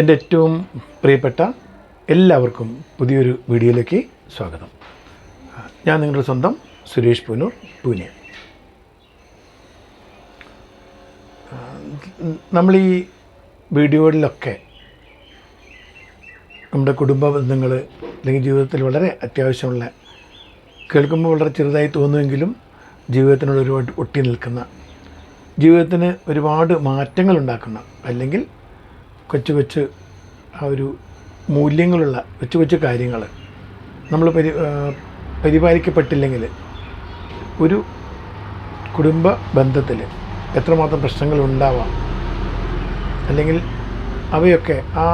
എന്റെ ഏറ്റവും പ്രിയപ്പെട്ട എല്ലാവർക്കും പുതിയൊരു വീഡിയോയിലേക്ക് സ്വാഗതം. ഞാൻ നിങ്ങളുടെ സ്വന്തം സുരേഷ് പൂനൂർ പൂനെ. നമ്മൾ ഈ വീഡിയോകളിലൊക്കെ നമ്മുടെ കുടുംബ ബന്ധങ്ങൾ അല്ലെങ്കിൽ ജീവിതത്തിൽ വളരെ അത്യാവശ്യമുള്ള കേൾക്കുമ്പോൾ വളരെ ചെറുതായി തോന്നുമെങ്കിലും ജീവിതത്തിനോട് ഒരുപാട് ഒട്ടി നിൽക്കുന്ന ജീവിതത്തിന് ഒരുപാട് മാറ്റങ്ങൾ ഉണ്ടാക്കുന്ന അല്ലെങ്കിൽ കൊച്ചു കൊച്ചു ആ ഒരു മൂല്യങ്ങളുള്ള കൊച്ചു കൊച്ചു കാര്യങ്ങൾ നമ്മൾ പരി പരിപാലിക്കപ്പെട്ടില്ലെങ്കിൽ ഒരു കുടുംബ ബന്ധത്തിൽ എത്രമാത്രം പ്രശ്നങ്ങൾ ഉണ്ടാവാം അല്ലെങ്കിൽ അവയൊക്കെ ആ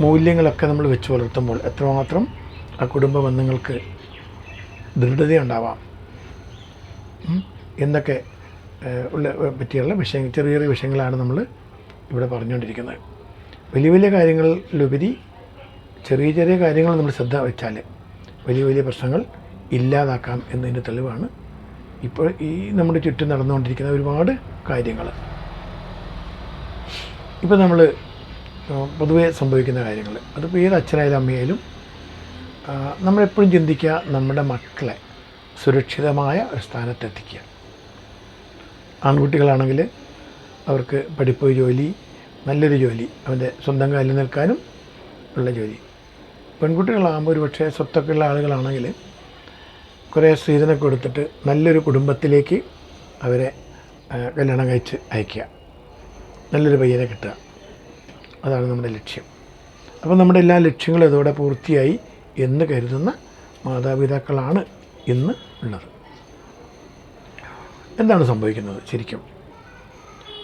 മൂല്യങ്ങളൊക്കെ നമ്മൾ വെച്ച് പുലർത്തുമ്പോൾ എത്രമാത്രം ആ കുടുംബ ബന്ധങ്ങൾക്ക് ദൃഢതയുണ്ടാവാം. എന്നൊക്കെ ഉള്ള പറ്റിയുള്ള വിഷയങ്ങൾ ചെറിയ ചെറിയ വിഷയങ്ങളാണ് നമ്മൾ ഇവിടെ പറഞ്ഞുകൊണ്ടിരിക്കുന്നത്. വലിയ വലിയ കാര്യങ്ങളിലുപരി ചെറിയ ചെറിയ കാര്യങ്ങൾ നമ്മൾ ശ്രദ്ധ വെച്ചാൽ വലിയ വലിയ പ്രശ്നങ്ങൾ ഇല്ലാതാക്കാം എന്നതിന്റെ തെളിവാണ്. ഇപ്പോൾ ഈ നമ്മുടെ ചുറ്റും നടന്നുകൊണ്ടിരിക്കുന്ന ഒരുപാട് കാര്യങ്ങൾ. ഇപ്പോൾ നമ്മൾ പൊതുവെ സംഭവിക്കുന്ന കാര്യങ്ങൾ. അതിപ്പോൾ ഏത് അച്ഛനായാലും അമ്മയായാലും നമ്മളെപ്പോഴും ചിന്തിക്കുക നമ്മുടെ മക്കളെ സുരക്ഷിതമായ ഒരു സ്ഥാനത്തെത്തിക്കുക. ആൺകുട്ടികളാണെങ്കിൽ അവർക്ക് പഠിപ്പ് ജോലി നല്ലൊരു ജോലി അവന്റെ സ്വന്തം കാലിൽ നിൽക്കാനും ഉള്ള ജോലി. പെൺകുട്ടികളാകുമ്പോൾ ഒരു പക്ഷേ സ്വത്തൊക്കെ ഉള്ള ആളുകളാണെങ്കിൽ കുറേ സ്ത്രീധന കൊടുത്തിട്ട് നല്ലൊരു കുടുംബത്തിലേക്ക് അവരെ കല്യാണം കഴിച്ച് അയക്കുക നല്ലൊരു പയ്യനെ കിട്ടുക. അതാണ് നമ്മുടെ ലക്ഷ്യം. അപ്പോൾ നമ്മുടെ എല്ലാ ലക്ഷ്യങ്ങളും ഇതോടെ പൂർത്തിയായി എന്ന് കരുതുന്ന മാതാപിതാക്കളാണ് ഇന്ന് ഉള്ളത്. എന്താണ് സംഭവിക്കുന്നത് ശരിക്കും?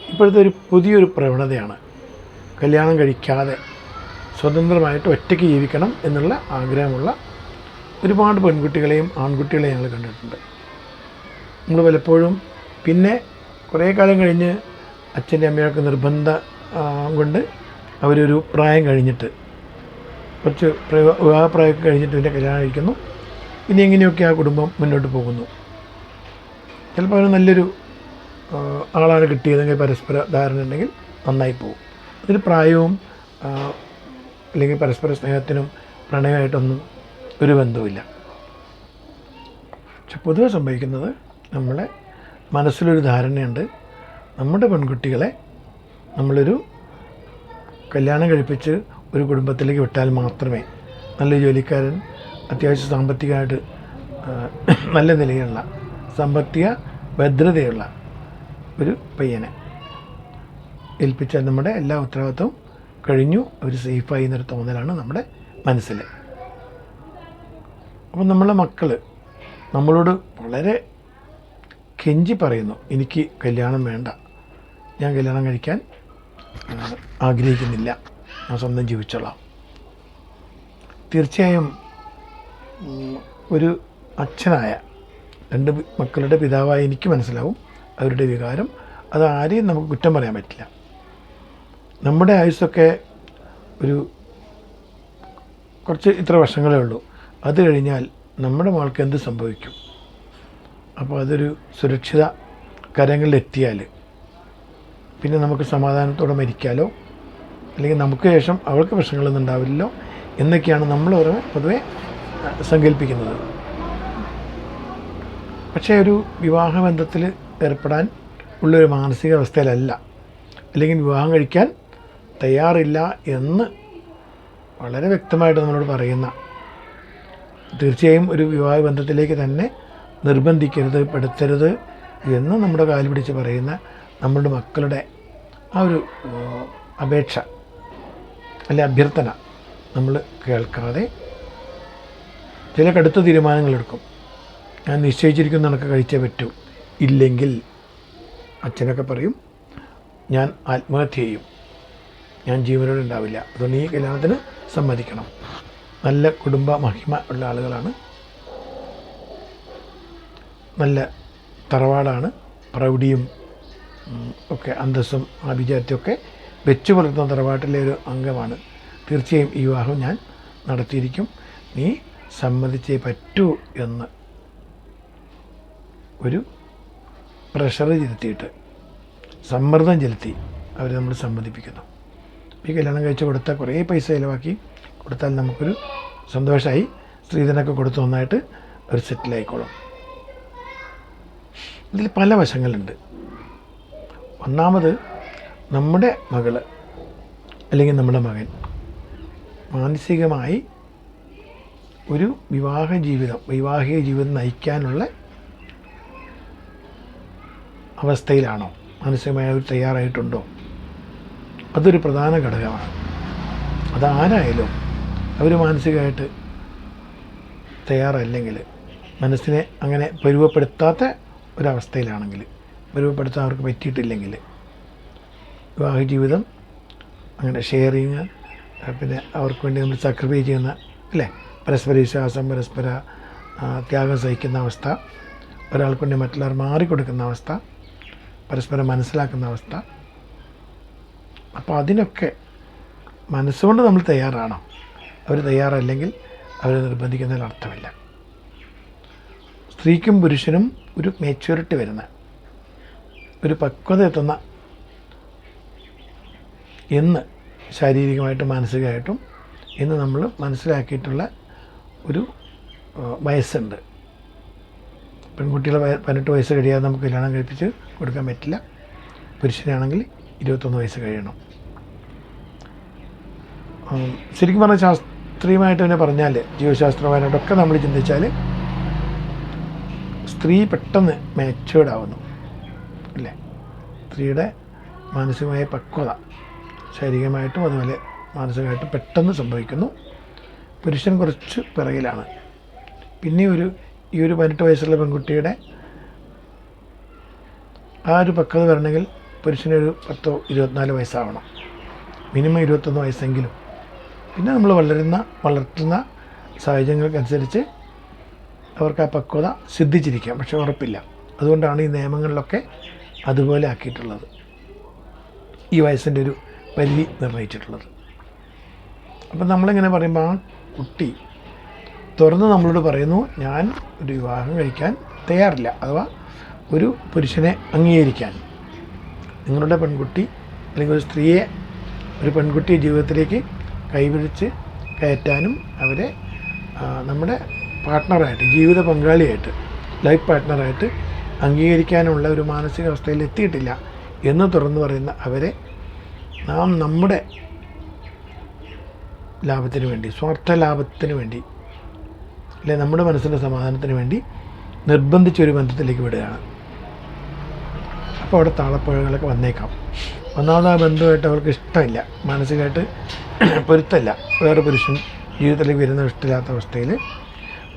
ഇപ്പോഴത്തെ ഒരു പുതിയൊരു പ്രവണതയാണ്. കല്യാണം കഴിക്കാതെ സ്വതന്ത്രമായിട്ട് ഒറ്റയ്ക്ക് ജീവിക്കണം എന്നുള്ള ആഗ്രഹമുള്ള ഒരുപാട് പെൺകുട്ടികളെയും ആൺകുട്ടികളെയും ഞങ്ങൾ കണ്ടിട്ടുണ്ട്. നമ്മൾ പലപ്പോഴും പിന്നെ കുറേ കാലം കഴിഞ്ഞ് അച്ഛന്റെ അമ്മയൊക്കെ നിർബന്ധം കൊണ്ട് അവരൊരു പ്രായം കഴിഞ്ഞിട്ട് കുറച്ച് പ്രയോ- വിവാഹപ്രായമൊക്കെ കഴിഞ്ഞിട്ട് പിന്നെ കല്യാണം കഴിക്കുന്നു. പിന്നെ എങ്ങനെയൊക്കെ ആ കുടുംബം മുന്നോട്ട് പോകുന്നു? ചിലപ്പോൾ അവർ നല്ലൊരു ആളാണ് കിട്ടിയതെങ്കിൽ പരസ്പര ധാരണ ഉണ്ടെങ്കിൽ നന്നായി പോകും അതിന് പ്രായവും അല്ലെങ്കിൽ പരസ്പര സ്നേഹത്തിനും പ്രണയമായിട്ടൊന്നും ഒരു ബന്ധവുമില്ല. പക്ഷെ പൊതുവെ സംഭവിക്കുന്നത് നമ്മളെ മനസ്സിലൊരു ധാരണയുണ്ട്. നമ്മുടെ പെൺകുട്ടികളെ നമ്മളൊരു കല്യാണം കഴിപ്പിച്ച് ഒരു കുടുംബത്തിലേക്ക് വിട്ടാൽ മാത്രമേ നല്ല ജോലിക്കാരൻ അത്യാവശ്യം സാമ്പത്തികമായിട്ട് നല്ല നിലയിലുള്ള സാമ്പത്തിക ഭദ്രതയുള്ള ഒരു പയ്യനെ ഏൽപ്പിച്ച നമ്മുടെ എല്ലാ ഉത്തരവാദിത്വവും കഴിഞ്ഞു. അവർ സേഫായി എന്നൊരു തോന്നലാണ് നമ്മുടെ മനസ്സിൽ. അപ്പം നമ്മളെ മക്കൾ നമ്മളോട് വളരെ കെഞ്ചി പറയുന്നു എനിക്ക് കല്യാണം വേണ്ട. ഞാൻ കല്യാണം കഴിക്കാൻ ആഗ്രഹിക്കുന്നില്ല. ഞാൻ സ്വന്തം ജീവിച്ചോളാം. തീർച്ചയായും ഒരു അച്ഛനായ രണ്ട് മക്കളുടെ പിതാവായി എനിക്ക് മനസ്സിലാവും. അവരുടെ വികാരം അത് ആരെയും നമുക്ക് കുറ്റം പറയാൻ പറ്റില്ല. നമ്മുടെ ആയുസ്സൊക്കെ ഒരു കുറച്ച് ഇത്ര വർഷങ്ങളേ ഉള്ളൂ. അത് കഴിഞ്ഞാൽ നമ്മുടെ മകൾക്ക് എന്ത് സംഭവിക്കും? അപ്പോൾ അതൊരു സുരക്ഷിത കരങ്ങളിലെത്തിയാൽ പിന്നെ നമുക്ക് സമാധാനത്തോടെ മരിക്കാലോ? അല്ലെങ്കിൽ നമുക്ക് ശേഷം അവൾക്ക് പ്രശ്നങ്ങളൊന്നും ഉണ്ടാവില്ലല്ലോ? എന്നൊക്കെയാണ് നമ്മൾ ഓരോ പൊതുവെ സങ്കല്പിക്കുന്നത്. പക്ഷേ ഒരു വിവാഹബന്ധത്തിൽ ഏർപ്പെടാൻ ഉള്ളൊരു മാനസികാവസ്ഥയിലല്ല. അല്ലെങ്കിൽ വിവാഹം കഴിക്കാൻ തയ്യാറില്ല എന്ന് വളരെ വ്യക്തമായിട്ട് നമ്മളോട് പറയുന്ന തീർച്ചയായും ഒരു വിവാഹ ബന്ധത്തിലേക്ക് തന്നെ നിർബന്ധിക്കരുത് പെടുത്തരുത് എന്ന് നമ്മുടെ കാൽ പിടിച്ച് പറയുന്ന നമ്മളുടെ മക്കളുടെ ആ ഒരു അപേക്ഷ അല്ല അഭ്യർത്ഥന നമ്മൾ കേൾക്കാതെ ചില കടുത്ത തീരുമാനങ്ങളെടുക്കും ഞാൻ നിശ്ചയിച്ചിരിക്കുന്ന കണക്ക് കഴിച്ചേ പറ്റൂ. ഇല്ലെങ്കിൽ അച്ഛനൊക്കെ പറയും ഞാൻ ആത്മഹത്യ ചെയ്യും. ഞാൻ ജീവനോടെ ഉണ്ടാവില്ല അതുകൊണ്ട് ഈ കല്യാണത്തിന് സമ്മതിക്കണം. നല്ല കുടുംബ മഹിമ ഉള്ള ആളുകളാണ്. നല്ല തറവാടാണ്. പ്രൗഢിയും ഒക്കെ അന്തസ്സും ആഭിജാത്യമൊക്കെ വെച്ചു പുലർത്തുന്ന തറവാട്ടിലെ ഒരു അംഗമാണ്. തീർച്ചയായും ഈ വിവാഹം ഞാൻ നടത്തിയിരിക്കും. നീ സമ്മതിച്ചേ പറ്റൂ എന്ന് ഒരു പ്രഷർ ചെലുത്തിയിട്ട് സമ്മർദ്ദം ചെലുത്തി അവർ നമ്മൾ സമ്മതിപ്പിക്കുന്നു ഈ കല്യാണം കഴിച്ച് കൊടുത്താൽ കുറേ പൈസ ചിലവാക്കി കൊടുത്താൽ നമുക്കൊരു സന്തോഷമായി സ്ത്രീധനൊക്കെ കൊടുത്ത് നന്നായിട്ട് ഒരു സെറ്റിലായിക്കോളും ഇതിൽ പല വശങ്ങളുണ്ട്. ഒന്നാമത് നമ്മുടെ മകൾ അല്ലെങ്കിൽ നമ്മുടെ മകൻ മാനസികമായി ഒരു വിവാഹ ജീവിതം വൈവാഹിക ജീവിതം നയിക്കാനുള്ള അവസ്ഥയിലാണോ? മാനസികമായി തയ്യാറായിട്ടുണ്ടോ? അതൊരു പ്രധാന ഘടകമാണ്. അതാരായാലും അവർ മാനസികമായിട്ട് തയ്യാറല്ലെങ്കിൽ മനസ്സിനെ അങ്ങനെ പരുവപ്പെടുത്താത്ത ഒരവസ്ഥയിലാണെങ്കിൽ പരുവപ്പെടുത്താൻ അവർക്ക് പറ്റിയിട്ടില്ലെങ്കിൽ വിവാഹ ജീവിതം അങ്ങനെ ഷെയറിങ് പിന്നെ അവർക്ക് വേണ്ടി നമ്മൾ സാക്രിഫൈസ് ചെയ്യുന്ന അല്ലേ? പരസ്പര വിശ്വാസം പരസ്പര ത്യാഗം സഹിക്കുന്ന അവസ്ഥ ഒരാൾക്ക് വേണ്ടി മറ്റുള്ളവർ മാറിക്കൊടുക്കുന്ന അവസ്ഥ പരസ്പരം മനസ്സിലാക്കുന്ന അവസ്ഥ. അപ്പോൾ അതിനൊക്കെ മനസ്സുകൊണ്ട് നമ്മൾ തയ്യാറാണോ? അവർ തയ്യാറല്ലെങ്കിൽ അവരെ നിർബന്ധിക്കുന്നതിൽ അർത്ഥമില്ല. സ്ത്രീക്കും പുരുഷനും ഒരു മെച്യൂരിറ്റി വരുന്ന ഒരു പക്വത എത്തുന്ന എന്ന് ശാരീരികമായിട്ടും മാനസികമായിട്ടും ഇന്ന് നമ്മൾ മനസ്സിലാക്കിയിട്ടുള്ള ഒരു വയസ്സുണ്ട്. പെൺകുട്ടികളെ പതിനെട്ട് വയസ്സ് കഴിയാതെ നമുക്ക് കല്യാണം കഴിപ്പിച്ച് കൊടുക്കാൻ പറ്റില്ല. പുരുഷനാണെങ്കിൽ ഇരുപത്തൊന്ന് വയസ്സ് കഴിയണം. ശരിക്കും പറഞ്ഞാൽ ശാസ്ത്രീയമായിട്ട് തന്നെ പറഞ്ഞാൽ ജീവശാസ്ത്രപരമായിട്ടൊക്കെ നമ്മൾ ചിന്തിച്ചാൽ സ്ത്രീ പെട്ടെന്ന് മാച്ചുവേർഡ് ആവുന്നു. അല്ലേ? സ്ത്രീയുടെ മാനസികമായ പക്വത ശാരീരികമായിട്ടും അതുപോലെ മാനസികമായിട്ടും പെട്ടെന്ന് സംഭവിക്കുന്നു. പുരുഷൻ കുറച്ച് പിറകിലാണ്. പിന്നെ ഒരു ഈ ഒരു പതിനെട്ട് വയസ്സുള്ള പെൺകുട്ടിയുടെ ആ ഒരു പക്വത വരണമെങ്കിൽ പുരുഷനൊരു പത്തോ ഇരുപത്തിനാല് വയസ്സാവണം. മിനിമം ഇരുപത്തൊന്ന് വയസ്സെങ്കിലും. പിന്നെ നമ്മൾ വളരുന്ന വളർത്തുന്ന സാഹചര്യങ്ങൾക്കനുസരിച്ച് അവർക്ക് ആ പക്വത സിദ്ധിച്ചിരിക്കാം. പക്ഷെ ഉറപ്പില്ല. അതുകൊണ്ടാണ് ഈ നിയമങ്ങളിലൊക്കെ അതുപോലെ ആക്കിയിട്ടുള്ളത്. ഈ വയസ്സിന്റെ ഒരു പരിധി നിർണയിച്ചിട്ടുള്ളത്. അപ്പം നമ്മളിങ്ങനെ പറയുമ്പോൾ ആ കുട്ടി തുറന്ന് നമ്മളോട് പറയുന്നു ഞാൻ ഒരു വിവാഹം കഴിക്കാൻ തയ്യാറില്ല അഥവാ ഒരു പുരുഷനെ അംഗീകരിക്കാൻ. നിങ്ങളുടെ പെൺകുട്ടി അല്ലെങ്കിൽ ഒരു സ്ത്രീയെ ഒരു പെൺകുട്ടി ജീവിതത്തിലേക്ക് കൈപിടിച്ച് കയറ്റാനും അവരെ നമ്മുടെ പാർട്ട്ണറായിട്ട് ജീവിത പങ്കാളിയായിട്ട് ലൈഫ് പാർട്ട്ണറായിട്ട് അംഗീകരിക്കാനുള്ള ഒരു മാനസികാവസ്ഥയിൽ എത്തിയിട്ടില്ല എന്ന് തുറന്നു പറയുന്ന അവരെ നാം നമ്മുടെ ലാഭത്തിന് വേണ്ടി സ്വാർത്ഥ ലാഭത്തിന് വേണ്ടി അല്ലെ നമ്മുടെ മനസ്സിന്റെ സമാധാനത്തിന് വേണ്ടി നിർബന്ധിച്ചൊരു ബന്ധത്തിലേക്ക് വിടുകയാണ്. അപ്പോൾ അവിടെ താളപ്പുഴകളൊക്കെ വന്നേക്കാം. ഒന്നാമത് ആ ബന്ധമായിട്ട് അവർക്ക് ഇഷ്ടമില്ല. മാനസികമായിട്ട് പൊരുത്തല്ല വേറെ പുരുഷൻ ജീവിതത്തിലേക്ക് വരുന്ന ഇഷ്ടമില്ലാത്ത അവസ്ഥയിൽ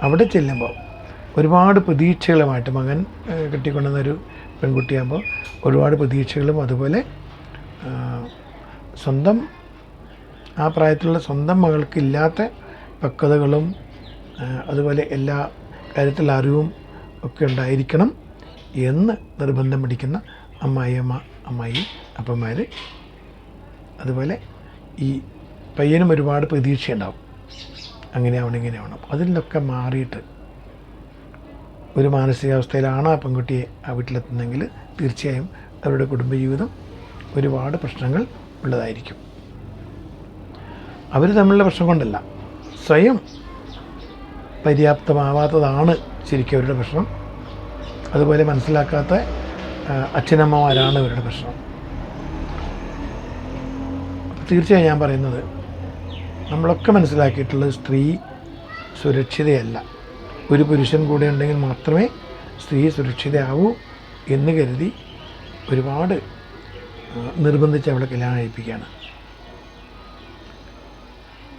അവിടെ ചെല്ലുമ്പോൾ ഒരുപാട് പ്രതീക്ഷകളുമായിട്ട് മകൻ ഏഹ്, കെട്ടിക്കൊണ്ടുവന്നൊരു പെൺകുട്ടിയാകുമ്പോൾ ഒരുപാട് പ്രതീക്ഷകളും അതുപോലെ സ്വന്തം ആ പ്രായത്തിലുള്ള സ്വന്തം മകൾക്കില്ലാത്ത പക്വതകളും അതുപോലെ എല്ലാ കാര്യത്തിലുള്ള അറിവും ഒക്കെ ഉണ്ടായിരിക്കണം എന്ന് നിർബന്ധം പിടിക്കുന്ന അമ്മായിയമ്മ അമ്മായി അപ്പന്മാർ അതുപോലെ ഈ പയ്യനും ഒരുപാട് പ്രതീക്ഷയുണ്ടാവും. അങ്ങനെ ആവണം ഇങ്ങനെ ആവണം. അതിൽ നിന്നൊക്കെ മാറിയിട്ട് ഒരു മാനസികാവസ്ഥയിലാണ് ആ പെൺകുട്ടിയെ ആ വീട്ടിലെത്തുന്നതെങ്കിൽ തീർച്ചയായും അവരുടെ കുടുംബജീവിതം ഒരുപാട് പ്രശ്നങ്ങൾ ഉള്ളതായിരിക്കും. അവർ തമ്മിലുള്ള പ്രശ്നം കൊണ്ടല്ല. സ്വയം പര്യാപ്തമാവാത്തതാണ് ശരിക്കും അവരുടെ പ്രശ്നം. അതുപോലെ മനസ്സിലാക്കാത്ത അച്ഛനമ്മമാരാണ് ഇവരുടെ പ്രശ്നം. തീർച്ചയായും ഞാൻ പറയുന്നത് നമ്മളൊക്കെ മനസ്സിലാക്കിയിട്ടുള്ളത് സ്ത്രീ സുരക്ഷിതയല്ല. ഒരു പുരുഷൻ കൂടെ ഉണ്ടെങ്കിൽ മാത്രമേ സ്ത്രീ സുരക്ഷിതയാവൂ എന്ന് കരുതി ഒരുപാട് നിർബന്ധിച്ച് അവളെ കല്യാണം കഴിപ്പിക്കുകയാണ്.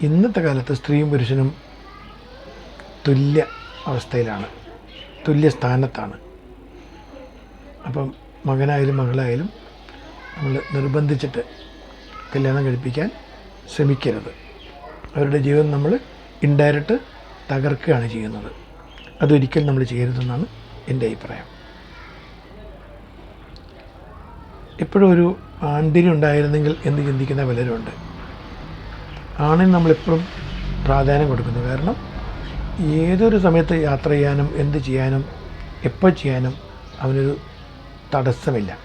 ഇന്നത്തെ കാലത്ത് സ്ത്രീയും പുരുഷനും തുല്യ അവസ്ഥയിലാണ്. തുല്യ സ്ഥാനത്താണ്. അപ്പം മകനായാലും മകളായാലും നമ്മൾ നിർബന്ധിച്ചിട്ട് കല്യാണം കഴിപ്പിക്കാൻ ശ്രമിക്കരുത്. അവരുടെ ജീവിതം നമ്മൾ ഇൻഡയറക്റ്റ് തകർക്കുകയാണ് ചെയ്യുന്നത്. അതൊരിക്കലും നമ്മൾ ചെയ്യരുതെന്നാണ് എന്റെ അഭിപ്രായം. എപ്പോഴും ഒരു ആൺതിരി ഉണ്ടായിരുന്നെങ്കിൽ എന്ന് ചിന്തിക്കുന്ന പലരുണ്ട്. ആണിന് നമ്മളെപ്പോഴും പ്രാധാന്യം കൊടുക്കുന്നു. കാരണം ഏതൊരു സമയത്ത് യാത്ര ചെയ്യാനും എന്ത് ചെയ്യാനും എപ്പോൾ ചെയ്യാനും അവനൊരു തടസ്സമില്ല.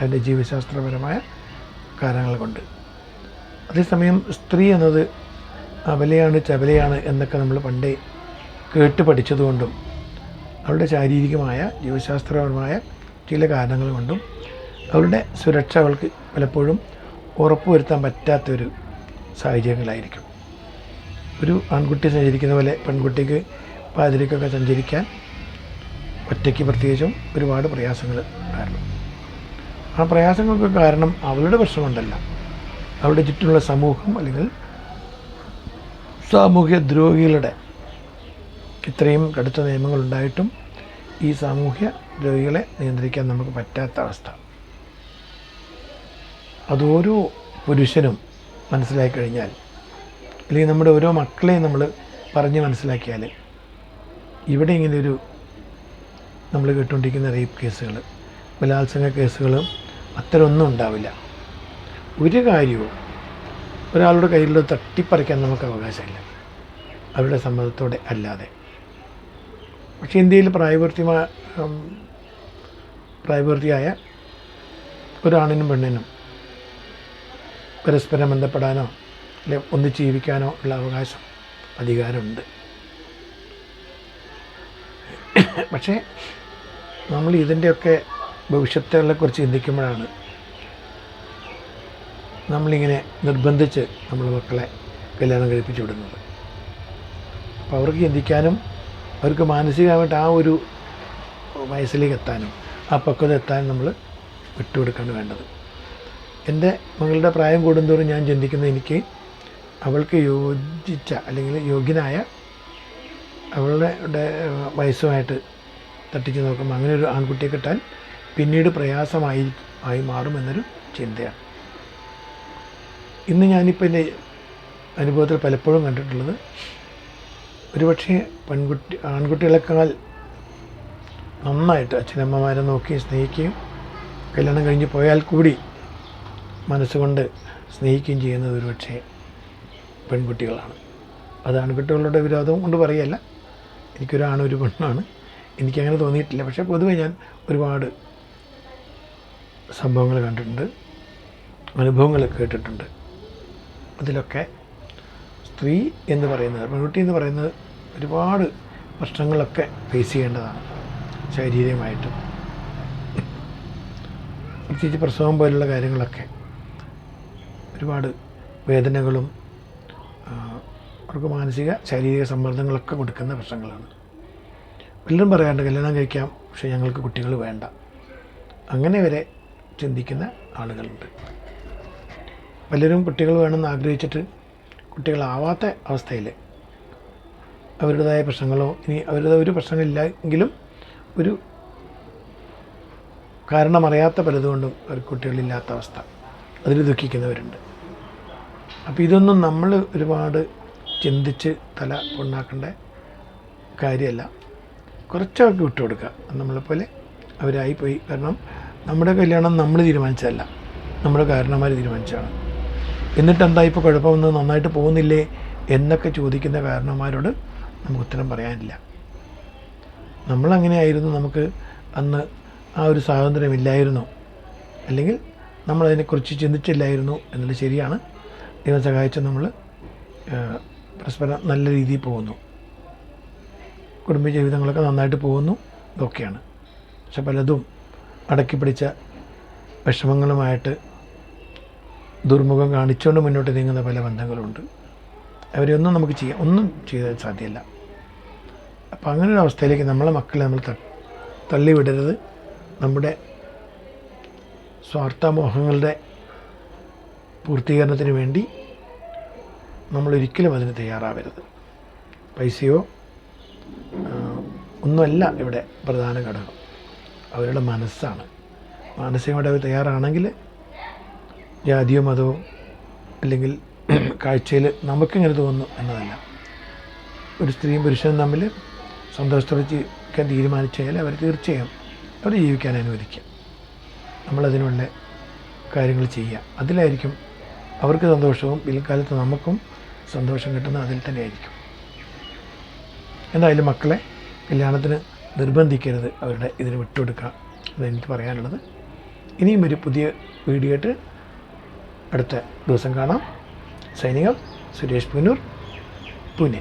അതിന്റെ ജീവശാസ്ത്രപരമായ കാരണങ്ങൾ കൊണ്ട്. അതേസമയം സ്ത്രീ എന്നത് അവലയാണ് ചവലയാണ് എന്നൊക്കെ നമ്മൾ പണ്ടേ കേട്ട് പഠിച്ചതുകൊണ്ടും അവളുടെ ശാരീരികമായ ജീവശാസ്ത്രപരമായ ചില കാരണങ്ങൾ കൊണ്ടും അവളുടെ സുരക്ഷ അവൾക്ക് പലപ്പോഴും ഉറപ്പുവരുത്താൻ പറ്റാത്തൊരു സാഹചര്യങ്ങളായിരിക്കും. ഒരു ആൺകുട്ടി സഞ്ചരിക്കുന്ന പോലെ പെൺകുട്ടിക്ക് പാതിരിക്കൊക്കെ സഞ്ചരിക്കാൻ ഒറ്റയ്ക്ക് പ്രത്യേകിച്ചും ഒരുപാട് പ്രയാസങ്ങൾ കാരണം ആ പ്രയാസങ്ങൾക്ക് കാരണം അവളുടെ പ്രശ്നമുണ്ടല്ല. അവളുടെ ചുറ്റുമുള്ള സമൂഹം അല്ലെങ്കിൽ സാമൂഹ്യ ദ്രോഹികളുടെ ഇത്രയും കടുത്ത നിയമങ്ങളുണ്ടായിട്ടും ഈ സാമൂഹ്യ ദ്രോഹികളെ നിയന്ത്രിക്കാൻ നമുക്ക് പറ്റാത്ത അവസ്ഥ. അതോരോ പുരുഷനും മനസ്സിലാക്കി കഴിഞ്ഞാൽ അല്ലെങ്കിൽ നമ്മുടെ ഓരോ മക്കളെയും നമ്മൾ പറഞ്ഞ് മനസ്സിലാക്കിയാൽ ഇവിടെ ഇങ്ങനെയൊരു നമ്മൾ കേട്ടുകൊണ്ടിരിക്കുന്ന റേപ്പ് കേസുകൾ ബലാത്സംഗ കേസുകളും അത്തരമൊന്നും ഉണ്ടാവില്ല. ഒരു കാര്യവും ഒരാളുടെ കയ്യിലുള്ള തട്ടിപ്പറിക്കാൻ നമുക്ക് അവകാശമില്ല. അവരുടെ സമ്മതത്തോടെ അല്ലാതെ. പക്ഷേ ഇന്ത്യയിൽ പ്രായപൂർത്തിമാ പ്രായപൂർത്തിയായ ഒരാണിനും പെണ്ണിനും പരസ്പരം ബന്ധപ്പെടാനോ ഒന്നിച്ച് ജീവിക്കാനോ ഉള്ള അവകാശം അധികാരമുണ്ട്. പക്ഷേ നമ്മൾ ഇതിന്റെയൊക്കെ ഭവിഷ്യത്തുകളെക്കുറിച്ച് ചിന്തിക്കുമ്പോഴാണ് നമ്മളിങ്ങനെ നിർബന്ധിച്ച് നമ്മൾ മക്കളെ കല്യാണം കഴിപ്പിച്ചു വിടുന്നത്. അപ്പോൾ അവർക്ക് ചിന്തിക്കാനും അവർക്ക് മാനസികമായിട്ട് ആ ഒരു വയസ്സിലേക്ക് എത്താനും ആ പക്വത എത്താനും നമ്മൾ വിട്ടുകൊടുക്കാണ് വേണ്ടത്. എന്റെ മകളുടെ പ്രായം കൂടുന്തോറും ഞാൻ ചിന്തിക്കുന്നത് എനിക്ക് അവൾക്ക് യോജിച്ച അല്ലെങ്കിൽ യോഗ്യനായ അവളുടെ വയസ്സുമായിട്ട് തട്ടിച്ച് നോക്കുമ്പോൾ അങ്ങനെ ഒരു ആൺകുട്ടിയെ കിട്ടാൻ പിന്നീട് പ്രയാസമായി ആയി മാറുമെന്നൊരു ചിന്തയാണ്. ഇന്ന് ഞാനിപ്പോൾ എന്റെ അനുഭവത്തിൽ പലപ്പോഴും കണ്ടിട്ടുള്ളത് ഒരുപക്ഷെ പെൺകുട്ടി ആൺകുട്ടികളെക്കാൾ നന്നായിട്ട് അച്ഛനമ്മമാരെ നോക്കി സ്നേഹിക്കുകയും കല്യാണം കഴിഞ്ഞ് പോയാൽ കൂടി മനസ്സുകൊണ്ട് സ്നേഹിക്കുകയും ചെയ്യുന്നത് ഒരുപക്ഷെ പെൺകുട്ടികളാണ്. അത് ആൺകുട്ടികളുടെ വിരോധം കൊണ്ട് പറയല്ല എനിക്കൊരു ഒരു പെണ്ണാണ്. എനിക്കങ്ങനെ തോന്നിയിട്ടില്ല. പക്ഷേ പൊതുവെ ഞാൻ ഒരുപാട് സംഭവങ്ങൾ കണ്ടിട്ടുണ്ട്. അനുഭവങ്ങൾ കേട്ടിട്ടുണ്ട്. അതിലൊക്കെ സ്ത്രീ എന്ന് പറയുന്നത് പെൺകുട്ടി എന്ന് പറയുന്നത് ഒരുപാട് പ്രശ്നങ്ങളൊക്കെ ഫേസ് ചെയ്യേണ്ടതാണ് ശാരീരികമായിട്ടും. പ്രത്യേകിച്ച് പ്രസവം പോലുള്ള കാര്യങ്ങളൊക്കെ ഒരുപാട് വേദനകളും അവർക്ക് മാനസിക ശാരീരിക സമ്മർദ്ദങ്ങളൊക്കെ കൊടുക്കുന്ന പ്രശ്നങ്ങളാണ്. പലരും പറയാറുണ്ട് കല്യാണം കഴിക്കാം പക്ഷേ ഞങ്ങൾക്ക് കുട്ടികൾ വേണ്ട. അങ്ങനെ വരെ ചിന്തിക്കുന്ന ആളുകളുണ്ട്. പലരും കുട്ടികൾ വേണമെന്ന് ആഗ്രഹിച്ചിട്ട് കുട്ടികളാവാത്ത അവസ്ഥയിൽ അവരുടേതായ പ്രശ്നങ്ങളോ ഇനി അവരുടെ ഒരു പ്രശ്നങ്ങളില്ല എങ്കിലും ഒരു കാരണമറിയാത്ത പലതുകൊണ്ടും അവർ കുട്ടികളില്ലാത്ത അവസ്ഥ. അതിൽ ദുഃഖിക്കുന്നവരുണ്ട്. അപ്പോൾ ഇതൊന്നും നമ്മൾ ഒരുപാട് ചിന്തിച്ച് തല ഉണ്ടാക്കേണ്ട കാര്യമല്ല. കുറച്ചൊക്കെ വിട്ടുകൊടുക്കുക. നമ്മളെപ്പോലെ അവരായി പോയി കാരണം നമ്മുടെ കല്യാണം നമ്മൾ തീരുമാനിച്ചതല്ല. നമ്മുടെ കാരണന്മാർ തീരുമാനിച്ചാണ് എന്നിട്ട് എന്താ ഇപ്പോൾ കുഴപ്പമൊന്നും നന്നായിട്ട് പോകുന്നില്ലേ എന്നൊക്കെ ചോദിക്കുന്ന കാരണന്മാരോട് നമുക്ക് ഉത്തരം പറയാനില്ല. നമ്മളങ്ങനെയായിരുന്നു നമുക്ക് അന്ന് ആ ഒരു സ്വാതന്ത്ര്യമില്ലായിരുന്നു. അല്ലെങ്കിൽ നമ്മളതിനെക്കുറിച്ച് ചിന്തിച്ചില്ലായിരുന്നു എന്നുള്ളത് ശരിയാണ്. ദൈവം സഹായിച്ച് നമ്മൾ പരസ്പരം നല്ല രീതിയിൽ പോകുന്നു. കുടുംബജീവിതങ്ങളൊക്കെ നന്നായിട്ട് പോകുന്നു. ഇതൊക്കെയാണ്. പക്ഷെ പലതും അടക്കി പിടിച്ച വിഷമങ്ങളുമായിട്ട് ദുർമുഖം കാണിച്ചുകൊണ്ട് മുന്നോട്ട് നീങ്ങുന്ന പല ബന്ധങ്ങളുണ്ട്. അവരെയൊന്നും നമുക്ക് ചെയ്യാം ഒന്നും ചെയ്താൽ സാധ്യമല്ല അപ്പോൾ അങ്ങനെ ഒരു അവസ്ഥയിലേക്ക് നമ്മളെ മക്കളെ നമ്മൾ തള്ളിവിടരുത്. നമ്മുടെ സ്വാർത്ഥമോഹങ്ങളുടെ പൂർത്തീകരണത്തിന് വേണ്ടി നമ്മളൊരിക്കലും അതിന് തയ്യാറാവരുത്. പൈസയോ ഒന്നുമല്ല ഇവിടെ പ്രധാന ഘടകം. അവരുടെ മനസ്സാണ്. മാനസികമായിട്ട് അവർ തയ്യാറാണെങ്കിൽ ജാതിയോ മതമോ അല്ലെങ്കിൽ കാഴ്ചയിൽ നമുക്കിങ്ങനെ തോന്നുന്നു എന്നതല്ല. ഒരു സ്ത്രീയും പുരുഷനും തമ്മിൽ സന്തോഷത്തോടെ ജീവിക്കാൻ തീരുമാനിച്ചാൽ അവർ തീർച്ചയായും അവർ ജീവിക്കാൻ അനുവദിക്കുക നമ്മളതിനുള്ള കാര്യങ്ങൾ ചെയ്യുക. അതിലായിരിക്കും അവർക്ക് സന്തോഷവും പിൽക്കാലത്ത് നമുക്കും സന്തോഷം കിട്ടുന്നത് അതിൽ തന്നെ ആയിരിക്കും എന്തായാലും മക്കളെ കല്യാണത്തിന് നിർബന്ധിക്കരുത്. അവരുടെ ഇതിന് വിട്ടുകൊടുക്കുക അതാണ് എനിക്ക് പറയാനുള്ളത്. ഇനിയും ഒരു പുതിയ വീഡിയോ ആയിട്ട് അടുത്ത ദിവസം കാണാം. സൈനികം സുരേഷ് പുനൂർ പൂനെ.